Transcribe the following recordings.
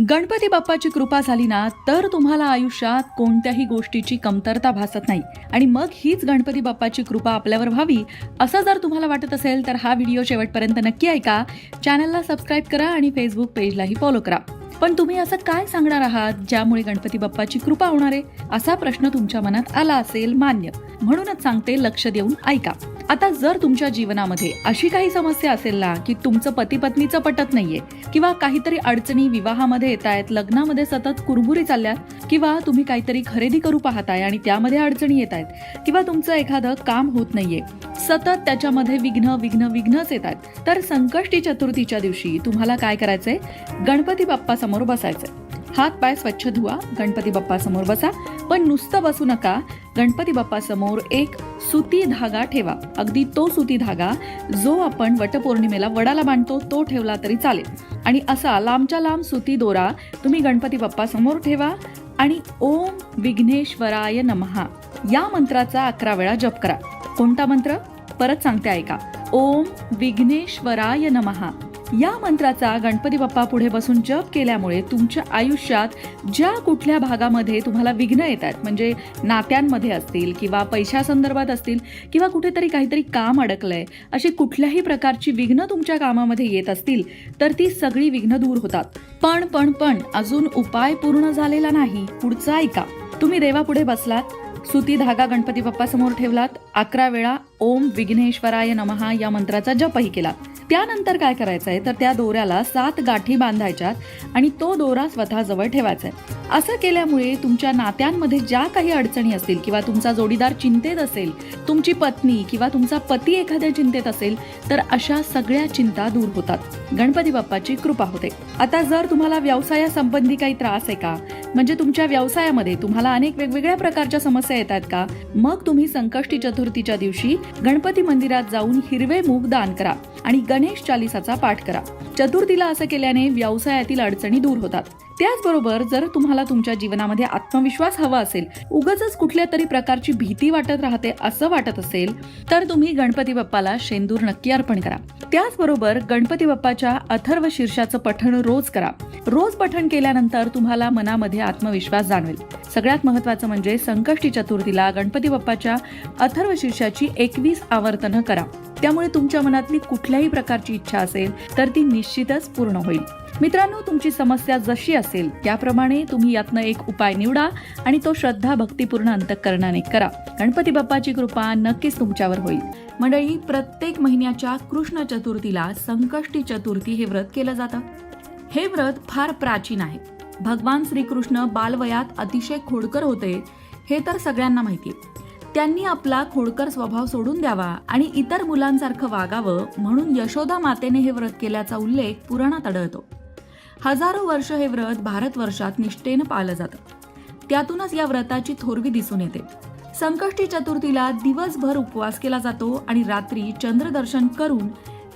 गणपती बाप्पाची कृपा झाली ना तर तुम्हाला आयुष्यात कोणत्याही गोष्टीची कमतरता भासत नाही. आणि मग हीच गणपती बाप्पाची कृपा आपल्यावर व्हावी असं जर तुम्हाला वाटत असेल तर हा व्हिडिओ शेवटपर्यंत नक्की ऐका. चॅनलला सबस्क्राईब करा आणि फेसबुक पेजलाही फॉलो करा. पण तुम्ही असं काय सांगणार आहात ज्यामुळे गणपती बाप्पाची कृपा होणार आहे? असा प्रश्न तुमच्या मनात आला असेल मान्य. म्हणूनच सांगते लक्ष देऊन ऐका. आता जर तुमच्या जीवनामध्ये अशी काही समस्या असेल ना की तुमचं पती पत्नीचं पटत नाहीये किंवा काहीतरी अडचणी विवाहामध्ये येत आहेत लग्नामध्ये सतत कुरबुरी चालल्यात किंवा तुम्ही काहीतरी खरेदी करू पाहताय आणि त्यामध्ये अडचणी येत आहेत किंवा तुमचं एखादं काम होत नाहीये सतत त्याच्यामध्ये विघ्न विघ्न विघ्नच येत आहेत तर संकष्टी चतुर्थीच्या दिवशी तुम्हाला काय करायचंय? गणपती बाप्पा समोर बसायचंय. हात पाय स्वच्छ धुवा गणपती बाप्पा समोर बसा. पण नुसतं बसू नका. गणपती बाप्पा समोर एक सुती धागा ठेवा. अगदी तो सुती धागा जो आपण वटपौर्णिमेला वडाला बांधतो तो ठेवला तरी चालेल. आणि असा लांबच्या लांब सुती दोरा तुम्ही गणपती बाप्पा समोर ठेवा आणि ओम विघ्नेश्वराय नमहा. या मंत्राचा अकरा वेळा जप करा. कोणता मंत्र? परत सांगते ऐका. ओम विघ्नेश्वराय नमहा. या मंत्राचा गणपती बाप्पा पुढे बसून जप केल्यामुळे तुमच्या आयुष्यात ज्या कुठल्या भागामध्ये तुम्हाला विघ्न येत आहेत म्हणजे नात्यांमध्ये असतील किंवा पैशासंदर्भात असतील किंवा कुठेतरी काहीतरी काम अडकलंय अशी कुठल्याही प्रकारची विघ्न तुमच्या कामामध्ये येत असतील तर ती सगळी विघ्न दूर होतात. पण पण पण अजून उपाय पूर्ण झालेला नाही. पुढचा ऐका. तुम्ही देवापुढे बसलात? सुती धागा गणपती बाप्पासमोर ठेवलात. अकरा वेळा ओम विघ्नेश्वराय नमहा या मंत्राचा जपही केला. त्यानंतर काय करायचं आहे तर त्या दोऱ्याला सात गाठी बांधायच्यात आणि तो दोरा स्वतःजवळ ठेवायचा आहे असं केल्यामुळे तुमच्या नात्यांमध्ये ज्या काही अडचणी असतील किंवा तुमचा जोडीदार चिंतेत असेल तुमची पत्नी किंवा तुमचा पती एखाद्या चिंतेत असेल तर अशा सगळ्या चिंता दूर होतात. गणपती बाप्पाची कृपा होते. आता जर तुम्हाला व्यवसायासंबंधी काही त्रास आहे का? म्हणजे तुमच्या व्यवसायामध्ये तुम्हाला अनेक वेगवेगळ्या प्रकारच्या समस्या येतात का? मग तुम्ही संकष्टी चतुर्थीच्या दिवशी गणपती मंदिरात जाऊन हिरवे मूग दान करा आणि गणेश चालिसाचा पाठ करा. चतुर्थीला असं केल्याने व्यवसायातील अडचणी दूर होतात. त्याचबरोबर जर तुम्हाला तुमच्या जीवनामध्ये आत्मविश्वास हवा असेल उगच कुठल्या तरी प्रकारची भीती वाटत राहते असं वाटत असेल तर तुम्ही गणपती बाप्पाला शेंदूर नक्की अर्पण करा. त्याचबरोबर गणपती बाप्पाच्या अथर्व शीर्षाचं पठण रोज करा. रोज पठण केल्यानंतर तुम्हाला मनामध्ये आत्मविश्वास जाणवेल. सगळ्यात महत्वाचं म्हणजे संकष्टी चतुर्थीला गणपती बाप्पाच्या अथर्व शीर्षाची एकवीस आवर्तनं करा. त्यामुळे तुमच्या मनातली कुठल्याही प्रकारची इच्छा असेल तर ती निश्चितच पूर्ण होईल. मित्रांनो तुमची समस्या जशी असेल त्याप्रमाणे तुम्ही यातनं एक उपाय निवडा आणि तो श्रद्धा भक्तीपूर्ण अंतकरणाने करा. गणपती बाप्पाची कृपा नक्कीच तुमच्यावर होईल. मंडळी प्रत्येक महिन्याच्या कृष्ण चतुर्थीला संकष्टी चतुर्थी हे व्रत केलं जातं. हे व्रत फार प्राचीन आहे. भगवान श्रीकृष्ण बालवयात अतिशय खोडकर होते हे तर सगळ्यांना माहिती त्यांनी आपला खोडकर स्वभाव सोडून द्यावा आणि इतर मुलांसारखं वागावं म्हणून यशोदा मातेने हे व्रत केल्याचा उल्लेख पुराणात आढळतो. हजारो वर्ष हे व्रत भारतवर्षात निष्ठेनं पाळलं जातं. त्यातूनच या व्रताची थोरवी दिसून येते. संकष्टी चतुर्थीला दिवसभर उपवास केला जातो आणि रात्री चंद्रदर्शन करून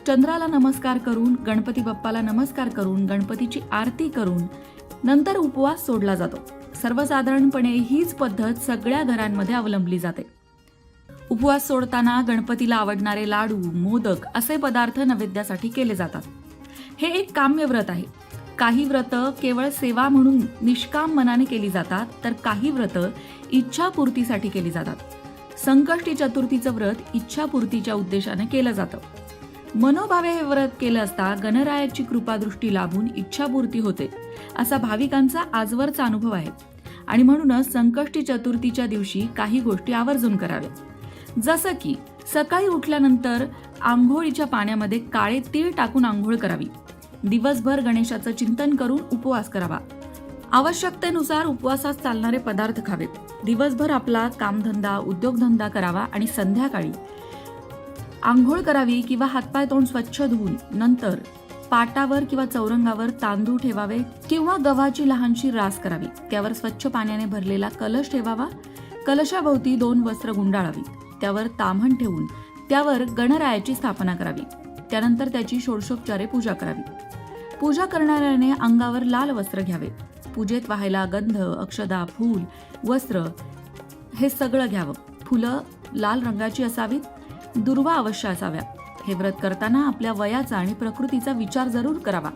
चंद्राला नमस्कार करून गणपती बाप्पाला नमस्कार करून गणपतीची आरती करून नंतर उपवास सोडला जातो. सर्वसाधारणपणे हीच पद्धत सगळ्या घरांमध्ये अवलंबली जाते. उपवास सोडताना गणपतीला आवडणारे लाडू मोदक असे पदार्थ नैवेद्यासाठी केले जातात. हे एक काम्य व्रत आहे. काही व्रत केवळ सेवा म्हणून निष्काम मनाने केली जातात तर काही व्रत इच्छापूर्तीसाठी केली जातात. संकष्टी चतुर्थीचं व्रत इच्छापूर्तीच्या उद्देशाने केलं जातं. मनोभावे हे व्रत केलं असता गणरायाची कृपादृष्टी लाभून इच्छापूर्ती होते असा भाविकांचा आजवरचा अनुभव आहे. आणि म्हणूनच संकष्टी चतुर्थीच्या दिवशी काही गोष्टी आवर्जून कराव्या जसं की सकाळी उठल्यानंतर आंघोळीच्या पाण्यामध्ये काळे तीळ टाकून आंघोळ करावी. दिवसभर गणेशाचं चिंतन करून उपवास करावा. आवश्यकतेनुसार उपवासात चालणारे पदार्थ खावेत. दिवसभर आपला कामधंदा उद्योगधंदा करावा आणि संध्याकाळी आंघोळ करावी किंवा हातपाय तोंड स्वच्छ धुवून नंतर पाटावर किंवा चौरंगावर तांदूळ ठेवावे किंवा गव्हाची लहानशी रास करावी. त्यावर स्वच्छ पाण्याने भरलेला कलश ठेवावा. कलशाभोवती दोन वस्त्र गुंडाळावी. त्यावर ताम्हण ठेवून त्यावर गणरायाची स्थापना करावी. त्यानंतर त्याची षोडशोपचारे पूजा करावी. पूजा करणाऱ्याने अंगावर लाल वस्त्र घ्यावे. पूजेत व्हायला गंध अक्षदा फूल वस्त्र हे सगळं घ्यावं. फुलं लाल रंगाची असावीत दुर्वा अवश्य असाव्या. हे व्रत करताना आपल्या वयाचा आणि प्रकृतीचा विचार जरूर करावा.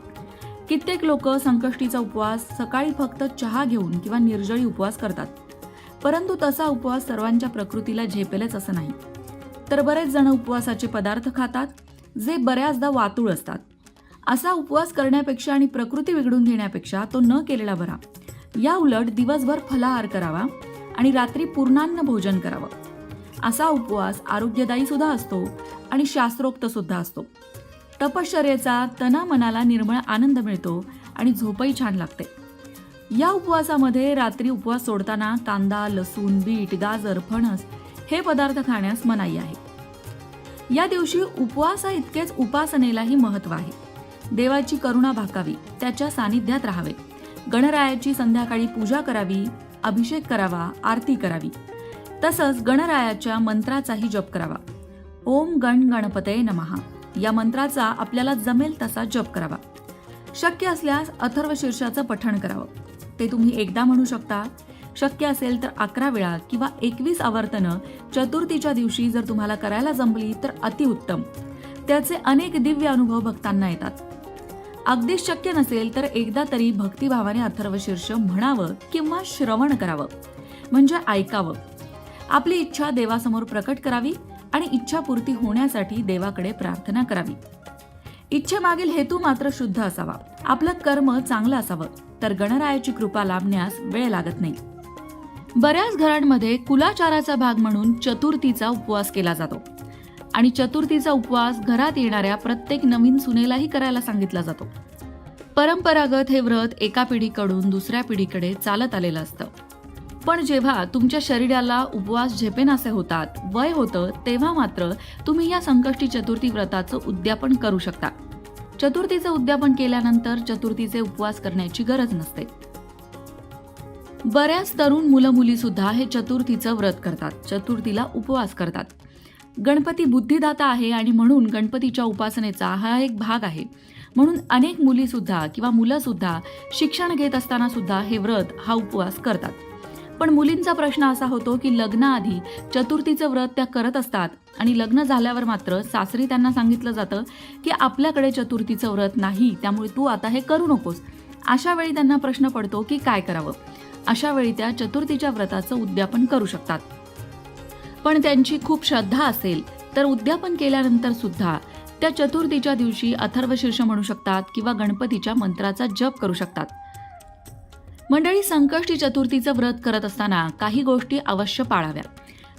कित्येक लोक संकष्टीचा उपवास सकाळी फक्त चहा घेऊन किंवा निर्जळी उपवास करतात. परंतु तसा उपवास सर्वांच्या प्रकृतीला झेपेलच असं नाही. तर बरेच जण उपवासाचे पदार्थ खातात जे बऱ्याचदा वातूळ असतात. असा उपवास करण्यापेक्षा आणि प्रकृती बिघडून घेण्यापेक्षा तो न केलेला बरा. या उलट दिवसभर फलाहार करावा आणि रात्री पूर्णान्न भोजन करावं. असा उपवास आरोग्यदायी सुद्धा असतो आणि शास्त्रोक्त सुद्धा असतो. तपश्चर्येचा तना मनाला निर्मळ आनंद मिळतो आणि झोपही छान लागते. या उपवासामध्ये रात्री उपवास सोडताना कांदा लसूण बीट गाजर फणस हे पदार्थ खाण्यास मनाई आहे. या दिवशी उपवासा इतकेच उपासनेलाही महत्त्व आहे. देवाची करुणा भाकावी त्याच्या सानिध्यात राहावे. गणरायाची संध्याकाळी पूजा करावी अभिषेक करावा आरती करावी. तसंच गणरायाच्या मंत्राचाही जप करावा. ओम गण गणपतये नमहा या मंत्राचा आपल्याला जमेल तसा जप करावा. शक्य असल्यास अथर्व शीर्षाचं पठण करावं. ते तुम्ही एकदा म्हणू शकता. शक्य असेल तर अकरा वेळा किंवा एकवीस आवर्तनं चतुर्थीच्या दिवशी जर तुम्हाला करायला जमली तर अतिउत्तम. त्याचे अनेक दिव्य अनुभव भक्तांना येतात. अगदीच शक्य नसेल तर एकदा तरी भक्तिभावाने अथर्वशीर्ष म्हणावं किंवा श्रवण करावं म्हणजे ऐकावं. आपली इच्छा देवासमोर प्रकट करावी आणि इच्छापूर्ती होण्यासाठी देवाकडे प्रार्थना करावी. इच्छेमागील हेतू मात्र शुद्ध असावा. आपलं कर्म चांगलं असावं तर गणरायाची कृपा लाभण्यास वेळ लागत नाही. बऱ्याच घरांमध्ये कुलाचाराचा भाग म्हणून चतुर्थीचा उपवास केला जातो. आणि चतुर्थीचा उपवास घरात येणाऱ्या प्रत्येक नवीन सुनेलाही करायला सांगितला जातो. परंपरागत हे व्रत एका पिढीकडून दुसऱ्या पिढीकडे चालत आलेलं असतं. पण जेव्हा तुमच्या शरीराला उपवास झेपेनासे होतात वय होतं तेव्हा मात्र तुम्ही या संकष्टी चतुर्थी व्रताचं उद्यापन करू शकता. चतुर्थीचं उद्यापन केल्यानंतर चतुर्थीचे उपवास करण्याची गरज नसते. बऱ्याच तरुण मुलं मुली सुद्धा हे चतुर्थीचं व्रत करतात चतुर्थीला उपवास करतात. गणपती बुद्धिदाता आहे आणि म्हणून गणपतीच्या उपासनेचा हा एक भाग आहे. म्हणून अनेक मुलीसुद्धा किंवा मुलंसुद्धा शिक्षण घेत असताना सुद्धा हे व्रत हा उपवास करतात. पण मुलींचा प्रश्न असा होतो की लग्नाआधी चतुर्थीचं व्रत त्या करत असतात आणि लग्न झाल्यावर मात्र सासरी त्यांना सांगितलं जातं की आपल्याकडे चतुर्थीचं व्रत नाही त्यामुळे तू आता हे करू नकोस. अशा वेळी त्यांना प्रश्न पडतो की काय करावं? अशा वेळी त्या चतुर्थीच्या व्रताचं उद्यापन करू शकतात. पण त्यांची खूप श्रद्धा असेल तर उद्यापन केल्यानंतर सुद्धा त्या चतुर्थीच्या दिवशी अथर्वशीर्ष म्हणू शकतात किंवा गणपतीच्या मंत्राचा जप करू शकतात. मंडळी संकष्टी चतुर्थीचं व्रत करत असताना काही गोष्टी अवश्य पाळाव्या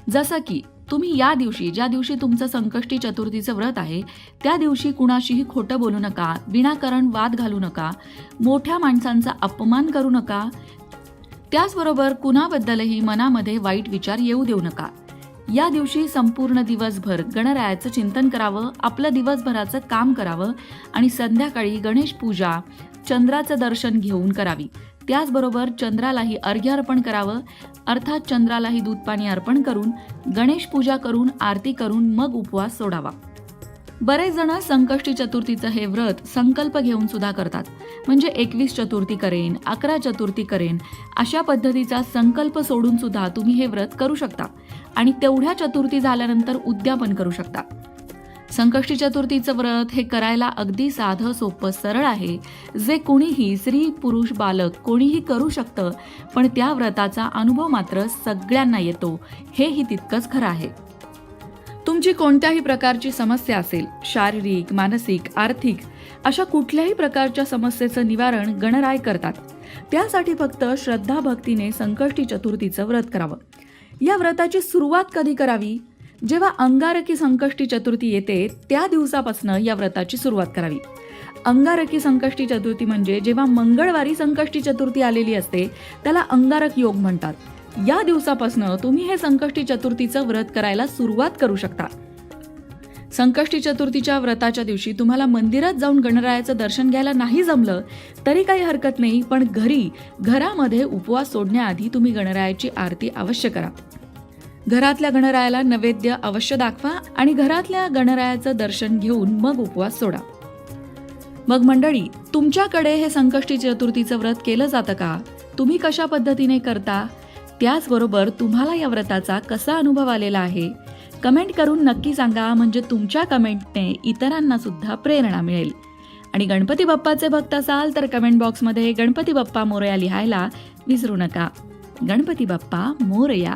जसं की तुम्ही या दिवशी ज्या दिवशी तुमचं संकष्टी चतुर्थीचं व्रत आहे त्या दिवशी कुणाशीही खोटं बोलू नका विनाकारण वाद घालू नका मोठ्या माणसांचा अपमान करू नका त्याचबरोबर कुणाबद्दलही मनामध्ये वाईट विचार येऊ देऊ नका. या दिवशी संपूर्ण दिवसभर गणरायाचं चिंतन करावं आपलं दिवसभराचं काम करावं आणि संध्याकाळी गणेश पूजा चंद्राचं दर्शन घेऊन करावी. त्याचबरोबर चंद्रालाही अर्घ्य अर्पण करावं अर्थात चंद्रालाही दूध पाणी अर्पण करून गणेश पूजा करून आरती करून मग उपवास सोडावा. बरेच जण संकष्टी चतुर्थीचं हे व्रत संकल्प घेऊन सुद्धा करतात. म्हणजे एकवीस चतुर्थी करेन अकरा चतुर्थी करेन अशा पद्धतीचा संकल्प सोडून सुद्धा तुम्ही हे व्रत करू शकता. आणि तेवढ्या चतुर्थी झाल्यानंतर उद्यापन करू शकता. संकष्टी चतुर्थीचं व्रत हे करायला अगदी साधं सोपं सरळ आहे जे कोणीही स्त्री पुरुष बालक कोणीही करू शकतं पण त्या व्रताचा अनुभव मात्र सगळ्यांना येतो हेही तितकंच खरं आहे. तुमची कोणत्याही प्रकारची समस्या असेल शारीरिक मानसिक आर्थिक अशा कुठल्याही प्रकारच्या समस्येचं निवारण गणराय करतात. त्यासाठी फक्त श्रद्धा भक्तीने संकष्टी चतुर्थीचं व्रत करावं. या व्रताची सुरुवात कधी करावी? जेव्हा अंगारकी संकष्टी चतुर्थी येते त्या दिवसापासून या व्रताची सुरुवात करावी. अंगारकी संकष्टी चतुर्थी म्हणजे जेव्हा मंगळवारी संकष्टी चतुर्थी आलेली असते त्याला अंगारक योग म्हणतात. या दिवसापासून तुम्ही हे संकष्टी चतुर्थीचं व्रत करायला सुरुवात करू शकता. संकष्टी चतुर्थीच्या व्रताच्या दिवशी तुम्हाला मंदिरात जाऊन गणरायाचं दर्शन घ्यायला नाही जमलं तरी काही हरकत नाही पण घरी घरामध्ये उपवास सोडण्याआधी तुम्ही गणरायाची आरती अवश्य करा. घरातल्या गणरायाला नैवेद्य अवश्य दाखवा आणि घरातल्या गणरायाचं दर्शन घेऊन मग उपवास सोडा. मग मंडळी तुमच्याकडे हे संकष्टी चतुर्थीचं व्रत केलं जातं का? तुम्ही कशा पद्धतीने करता? त्याचबरोबर तुम्हाला या व्रताचा कसा अनुभव आलेला आहे? कमेंट करून नक्की सांगा म्हणजे तुमच्या कमेंटने इतरांना सुद्धा प्रेरणा मिळेल. आणि गणपती बाप्पाचे भक्त असाल तर कमेंट बॉक्समध्ये गणपती बाप्पा मोरया लिहायला विसरू नका. गणपती बाप्पा मोरया.